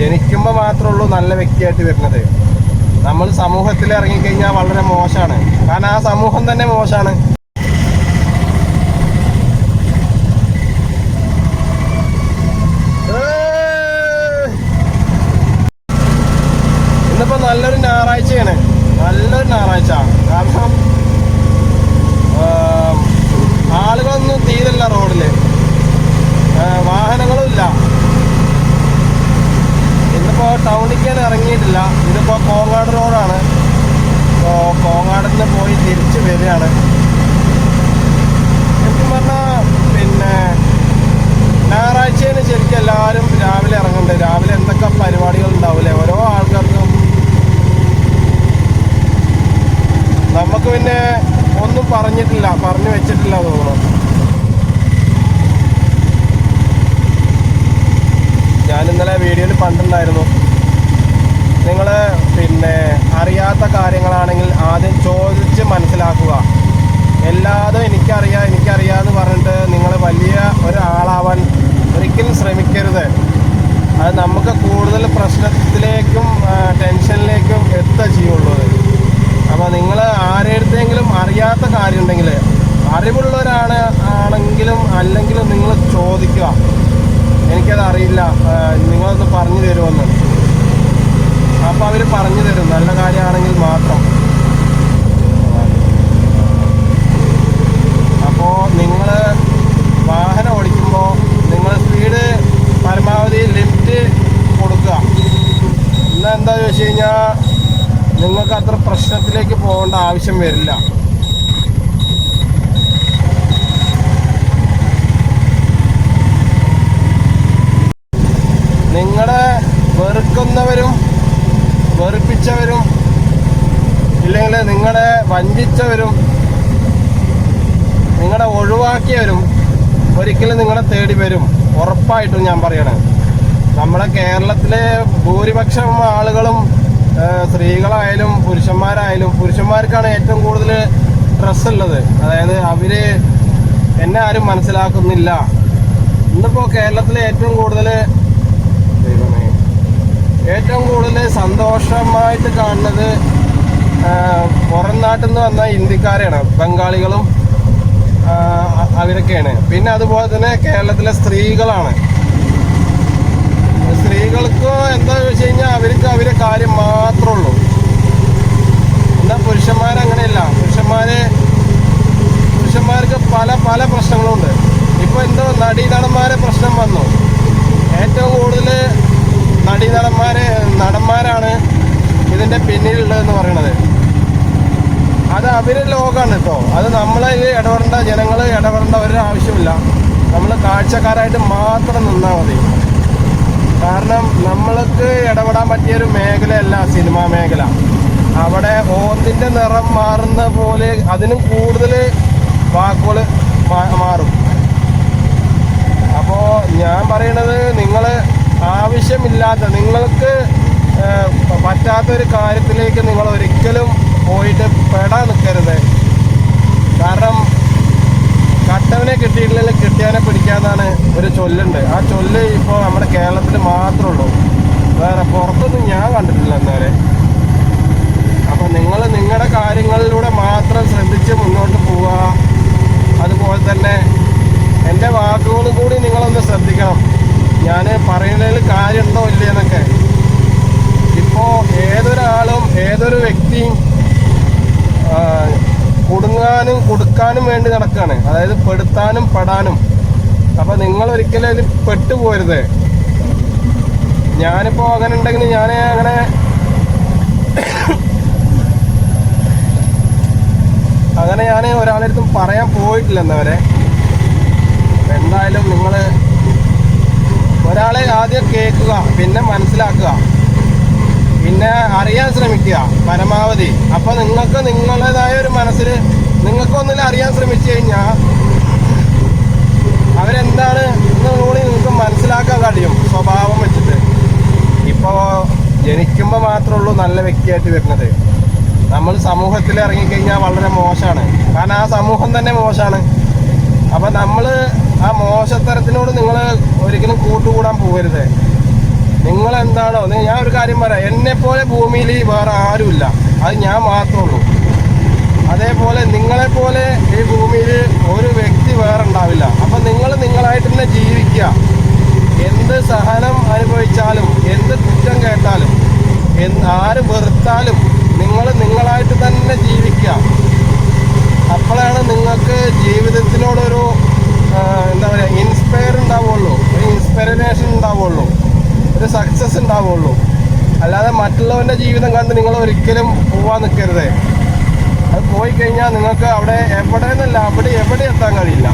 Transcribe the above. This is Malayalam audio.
ജനിക്കുമ്പോൾ മാത്രമേ ഉള്ളൂ നല്ല വ്യക്തിയായിട്ട് വരുന്നത്. നമ്മൾ സമൂഹത്തിൽ ഇറങ്ങിക്കഴിഞ്ഞാൽ വളരെ മോശമാണ്. കാരണം ആ സമൂഹം തന്നെ മോശമാണ്. ടൗണിലേക്കാണ് ഇറങ്ങിയിട്ടില്ല. ഇതിപ്പോ കോങ്ങാട് റോഡാണ്. ഇപ്പോ കോങ്ങാടിൽ നിന്ന് പോയി തിരിച്ച് വരികയാണ്. ശരിക്കും പറഞ്ഞാൽ പിന്നെ ഞായറാഴ്ചയാണ് ശരിക്കും എല്ലാവരും രാവിലെ ഇറങ്ങുന്നുണ്ട് രാവിലെ എന്തൊക്കെ പരിപാടികൾ ഉണ്ടാവില്ലേ ഓരോ ആൾക്കാർക്കും. നമുക്ക് പിന്നെ ഒന്നും പറഞ്ഞിട്ടില്ല. പറഞ്ഞു വെച്ചിട്ടില്ല തോന്നുന്നു. ഞാൻ ഇന്നലെ വീഡിയോയിൽ പണ്ടുണ്ടായിരുന്നു നിങ്ങൾ പിന്നെ അറിയാത്ത കാര്യങ്ങളാണെങ്കിൽ ആദ്യം ചോദിച്ച് മനസ്സിലാക്കുക. എല്ലാതും എനിക്കറിയാം എനിക്കറിയാമെന്ന് പറഞ്ഞിട്ട് നിങ്ങൾ വലിയ ഒരാളാവാൻ ഒരിക്കലും ശ്രമിക്കരുത്. അത് നമുക്ക് കൂടുതൽ പ്രശ്നത്തിലേക്കും ടെൻഷനിലേക്കും എത്തുക ചെയ്യുള്ളൂ. അപ്പോൾ നിങ്ങൾ ആരെടുത്തെങ്കിലും അറിയാത്ത കാര്യം ഉണ്ടെങ്കിൽ അറിവുള്ളവരാണ് ആണെങ്കിലും അല്ലെങ്കിലും നിങ്ങൾ ചോദിക്കുക. എനിക്കത് അറിയില്ല നിങ്ങളൊന്ന് പറഞ്ഞു തരുമെന്ന് അപ്പോൾ അവർ പറഞ്ഞു തരും. നല്ല കാര്യമാണെങ്കിൽ മാത്രം. അപ്പോ നിങ്ങൾ വാഹനം ഓടിക്കുമ്പോൾ നിങ്ങൾ സ്പീഡ് പരമാവധി ലിമിറ്റ് കൊടുക്കുക. ഇന്ന് എന്താ ചോദിച്ചു കഴിഞ്ഞാൽ നിങ്ങൾക്ക് അത്ര പ്രശ്നത്തിലേക്ക് പോകേണ്ട ആവശ്യം വരില്ല. നിങ്ങളെ വഞ്ചിച്ചവരും നിങ്ങളെ ഒഴിവാക്കിയവരും ഒരിക്കലും നിങ്ങളെ തേടി വരും. ഉറപ്പായിട്ടും ഞാൻ പറയണേ. നമ്മുടെ കേരളത്തിലെ ഭൂരിപക്ഷം ആളുകളും സ്ത്രീകളായാലും പുരുഷന്മാരായാലും പുരുഷന്മാർക്കാണ് ഏറ്റവും കൂടുതൽ സ്ട്രെസ് ഉള്ളത്. അതായത് അവർ എന്നെ ആരും മനസ്സിലാക്കുന്നില്ല. ഇന്നിപ്പോൾ കേരളത്തിലെ ഏറ്റവും കൂടുതൽ ഏറ്റവും കൂടുതൽ സന്തോഷമായിട്ട് കാണുന്നത് പുറം നാട്ടിൽ നിന്ന് വന്ന ഇന്ത്യക്കാരാണ്. ബംഗാളികളും അവരൊക്കെയാണ്. പിന്നെ അതുപോലെ തന്നെ കേരളത്തിലെ സ്ത്രീകളാണ്. സ്ത്രീകൾക്ക് എന്താ വെച്ച് കഴിഞ്ഞാൽ അവർക്ക് അവരെ കാര്യം മാത്രമേ ഉള്ളൂ എന്നാൽ പുരുഷന്മാരങ്ങനെയല്ല പുരുഷന്മാരെ പുരുഷന്മാർക്ക് പല പല പ്രശ്നങ്ങളുണ്ട്. ഇപ്പോൾ എന്തോ നടീനടന്മാരെ പ്രശ്നം വന്നു. ഏറ്റവും കൂടുതൽ നടീനടന്മാരെ നടന്മാരാണ് ഇതിന്റെ പിന്നിലുള്ളതെന്ന് പറയണത്. അത് അവരെ ലോകമാണ് കേട്ടോ അത് നമ്മളെ ഇടപെടേണ്ട ജനങ്ങൾ ഇടപെടേണ്ട ഒരു ആവശ്യമില്ല. നമ്മൾ കാഴ്ചക്കാരായിട്ട് മാത്രം നിന്നാൽ മതി. കാരണം നമ്മൾക്ക് ഇടപെടാൻ പറ്റിയൊരു മേഖലയല്ല സിനിമാ മേഖല. അവിടെ ഓന്നിന്റെ നിറം മാറുന്ന പോലെ അതിനും കൂടുതൽ വാക്കുകൾ മാറും. അപ്പോൾ ഞാൻ പറയണത് നിങ്ങൾ ആവശ്യമില്ലാത്ത നിങ്ങൾക്ക് പറ്റാത്തൊരു കാര്യത്തിലേക്ക് നിങ്ങൾ ഒരിക്കലും പോയിട്ട് പെടാൻ നിൽക്കരുത്. കാരണം കട്ടവനെ കിട്ടിയിട്ടില്ലെങ്കിൽ കിട്ടിയാനെ പിടിക്കാന്നാണ് ഒരു ചൊല്ലുണ്ട്. ആ ചൊല്ല് ഇപ്പോൾ നമ്മുടെ കേരളത്തിൽ മാത്രമേ ഉള്ളൂ. വേറെ പുറത്തൊന്നും ഞാൻ കണ്ടിട്ടില്ല എന്നവരെ അപ്പം നിങ്ങൾ നിങ്ങളുടെ കാര്യങ്ങളിലൂടെ മാത്രം ശ്രദ്ധിച്ച് മുന്നോട്ട് പോവുക. അതുപോലെ തന്നെ എന്റെ വാക്കുകളും കൂടി നിങ്ങളൊന്ന് ശ്രദ്ധിക്കണം. ഞാൻ പറയുന്നതിൽ കാര്യമുണ്ടോ ഇല്ലയെന്നൊക്കെ ഇപ്പോൾ ഏതൊരാളും ഏതൊരു വ്യക്തിയും കുടുങ്ങാനും കൊടുക്കാനും വേണ്ടി നടക്കുകയാണ് അതായത് പെടുത്താനും പെടാനും. അപ്പൊ നിങ്ങൾ ഒരിക്കലും അതിൽ പെട്ടുപോരുത്. ഞാനിപ്പോ അങ്ങനെ ഉണ്ടെങ്കിൽ ഞാൻ അങ്ങനെ അങ്ങനെ ഞാൻ ഒരാളെടുത്തും പറയാൻ പോയിട്ടില്ല എന്നവരെ എന്തായാലും നിങ്ങൾ ഒരാളെ ആദ്യം കേൾക്കുക പിന്നെ മനസ്സിലാക്കുക. പിന്നെ അറിയാൻ ശ്രമിക്കുക പരമാവധി. അപ്പൊ നിങ്ങൾക്ക് നിങ്ങളുടേതായ ഒരു മനസ്സിൽ നിങ്ങൾക്ക് ഒന്നിലും അറിയാൻ ശ്രമിച്ചു കഴിഞ്ഞാൽ അവരെന്താണ് ഇന്നുകൂടി കൂടി നിങ്ങൾക്ക് മനസ്സിലാക്കാൻ കഴിയും സ്വഭാവം വെച്ചിട്ട്. ഇപ്പോൾ ജനിക്കുമ്പോൾ മാത്രമേ ഉള്ളൂ നല്ല വ്യക്തിയായിട്ട് വരുന്നത്. നമ്മൾ സമൂഹത്തിൽ ഇറങ്ങിക്കഴിഞ്ഞാൽ വളരെ മോശമാണ്. കാരണം ആ സമൂഹം തന്നെ മോശമാണ്. അപ്പം നമ്മൾ ആ മോശത്തരത്തിനോട് നിങ്ങൾ ഒരിക്കലും കൂട്ടുകൂടാൻ പോകരുത്. നിങ്ങൾ എന്താണോ ഞാൻ ഒരു കാര്യം പറയാം. എന്നെപ്പോലെ പോലെ ഭൂമിയിൽ വേറെ ആരുമില്ല. അത് ഞാൻ മാത്രമേ ഉള്ളൂ. അതേപോലെ നിങ്ങളെ പോലെ ഈ ഭൂമിയിൽ ഒരു വ്യക്തി വേറെ ഉണ്ടാവില്ല അപ്പൊ നിങ്ങൾ നിങ്ങളായിട്ട് തന്നെ ജീവിക്കുക. എന്ത് സഹനം അനുഭവിച്ചാലും എന്ത് കുറ്റം കേട്ടാലും ആര് വെറുത്താലും നിങ്ങൾ നിങ്ങളായിട്ട് തന്നെ ജീവിക്കുക. അപ്പോഴാണ് നിങ്ങൾക്ക് ജീവിതത്തിനോടൊരു എന്താ പറയുക ഇൻസ്പയർ ഉണ്ടാവുള്ളൂ. ഒരു ഇൻസ്പിറേഷൻ ഉണ്ടാവുള്ളൂ. ഒരു സക്സസ് ഉണ്ടാവുള്ളൂ. അല്ലാതെ മറ്റുള്ളവന്റെ ജീവിതം കണ്ട് നിങ്ങൾ ഒരിക്കലും പോവാൻ നിൽക്കരുത് അത് പോയി കഴിഞ്ഞാൽ നിങ്ങൾക്ക് അവിടെ എവിടെ നിന്നല്ല അവിടെ എവിടെ എത്താൻ കഴിയില്ല.